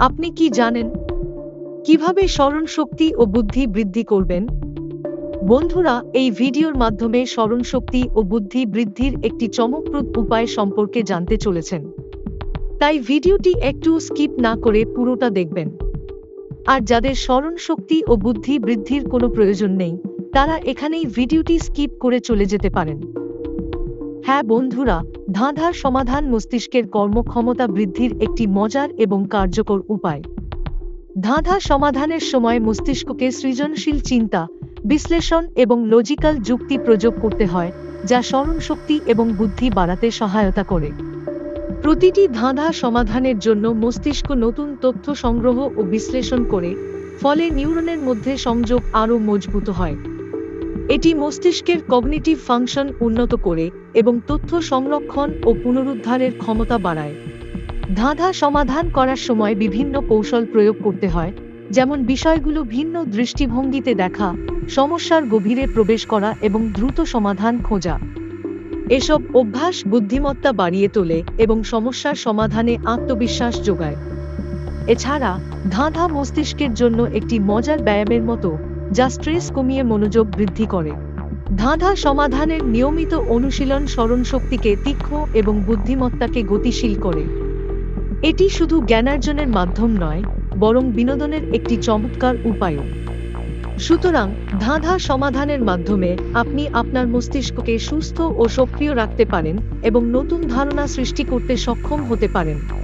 আপনি কি জানেন? কীভাবে স্মরণ শক্তি ও বুদ্ধি বৃদ্ধি করবেন? বন্ধুরা, এই ভিডিওর মাধ্যমে স্মরণ শক্তি ও বুদ্ধি বৃদ্ধির একটি চমকপ্রদ উপায় সম্পর্কে জানতে চলেছেন। তাই ভিডিওটি একটু স্কিপ না করে পুরোটা দেখবেন। আর যাদের স্মরণ শক্তি ও বুদ্ধি বৃদ্ধির কোনো প্রয়োজন নেই, তারা এখানেই ভিডিওটি স্কিপ করে চলে যেতে পারেন। হ্যাঁ বন্ধুরা, ধাঁধার সমাধান মস্তিষ্কের কর্মক্ষমতা বৃদ্ধির একটি মজার এবং কার্যকর উপায়। ধাঁধা সমাধানের সময় মস্তিষ্ককে সৃজনশীল চিন্তা, বিশ্লেষণ এবং লজিক্যাল যুক্তি প্রয়োগ করতে হয়, যা স্মরণশক্তি এবং বুদ্ধি বাড়াতে সহায়তা করে। প্রতিটি ধাঁধা সমাধানের জন্য মস্তিষ্ক নতুন তথ্য সংগ্রহ ও বিশ্লেষণ করে, ফলে নিউরনের মধ্যে সংযোগ আরও মজবুত হয়। এটি মস্তিষ্কের কগনিটিভ ফাংশন উন্নত করে এবং তথ্য সংরক্ষণ ও পুনরুদ্ধারের ক্ষমতা বাড়ায়। ধাঁধা সমাধান করার সময় বিভিন্ন কৌশল প্রয়োগ করতে হয়, যেমন বিষয়গুলো ভিন্ন দৃষ্টিভঙ্গিতে দেখা, সমস্যার গভীরে প্রবেশ করা এবং দ্রুত সমাধান খোঁজা। এসব অভ্যাস বুদ্ধিমত্তা বাড়িয়ে তোলে এবং সমস্যার সমাধানে আত্মবিশ্বাস যোগায়। এছাড়া, ধাঁধা মস্তিষ্কের জন্য একটি মজার ব্যায়ামের মতো যা স্ট্রেস কমিয়ে মনোযোগ বৃদ্ধি করে। ধাঁধা সমাধানের নিয়মিত অনুশীলন স্মরণশক্তিকে তীক্ষ্ণ এবং বুদ্ধিমত্তাকে গতিশীল করে। এটি শুধু জ্ঞানার্জনের মাধ্যম নয়, বরং বিনোদনের একটি চমৎকার উপায়ও। সুতরাং, ধাঁধা সমাধানের মাধ্যমে আপনি আপনার মস্তিষ্ককে সুস্থ ও সক্রিয় রাখতে পারেন এবং নতুন ধারণা সৃষ্টি করতে সক্ষম হতে পারেন।